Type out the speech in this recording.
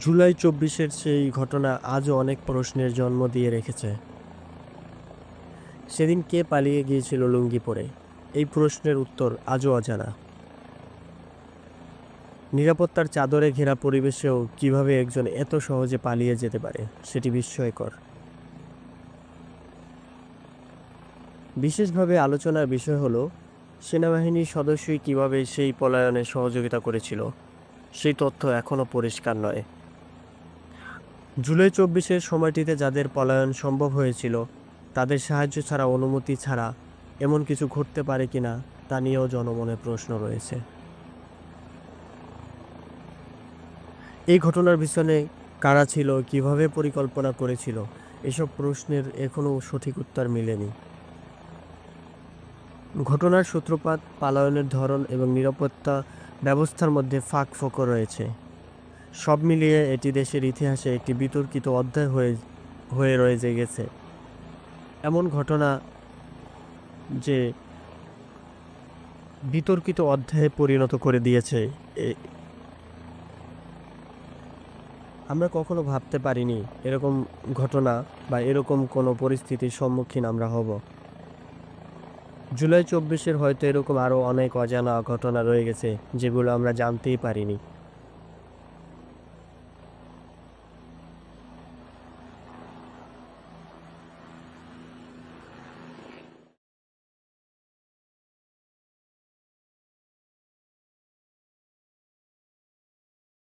জুলাই চব্বিশের সেই ঘটনা আজও অনেক প্রশ্নের জন্ম দিয়ে রেখেছে। সেদিন কে পালিয়ে গিয়েছিল লুঙ্গি পরে এই প্রশ্নের উত্তর আজও অজানা। নিরাপত্তার চাদরে ঘেরা পরিবেশেও কীভাবে একজন এত সহজে পালিয়ে যেতে পারে, সেটি বিস্ময়কর। বিশেষভাবে আলোচনার বিষয় হলো, সেনাবাহিনীর সদস্যই কীভাবে সেই পলায়নে সহযোগিতা করেছিল, সেই তথ্য এখনও পরিষ্কার নয়। জুলাই চব্বিশের সময়টিতে যাদের পলায়ন সম্ভব হয়েছিল, তাদের সাহায্য ছাড়া, অনুমতি ছাড়া এমন কিছু ঘটতে পারে কিনা তা নিয়েও জনমনে প্রশ্ন রয়েছে। এই ঘটনার পিছনে কারা ছিল, কীভাবে পরিকল্পনা করেছিল, এসব প্রশ্নের এখনও সঠিক উত্তর মেলেনি। ঘটনার সূত্রপাত, পালায়নের ধরন এবং নিরাপত্তা ব্যবস্থার মধ্যে ফাঁক ফোকর রয়েছে। সব মিলিয়ে এটি দেশের ইতিহাসে একটি বিতর্কিত অধ্যায় হয়ে হয়ে রয়ে গেছে। এমন ঘটনা যে বিতর্কিত অধ্যায়ে পরিণত করে দিয়েছে আমরা কখনো ভাবতে পারিনি এরকম ঘটনা বা এরকম কোনো পরিস্থিতির সম্মুখীন আমরা হব। জুলাই চব্বিশের হয়তো এরকম আরও অনেক অজানা ঘটনা রয়ে গেছে যেগুলো আমরা জানতেই পারিনি।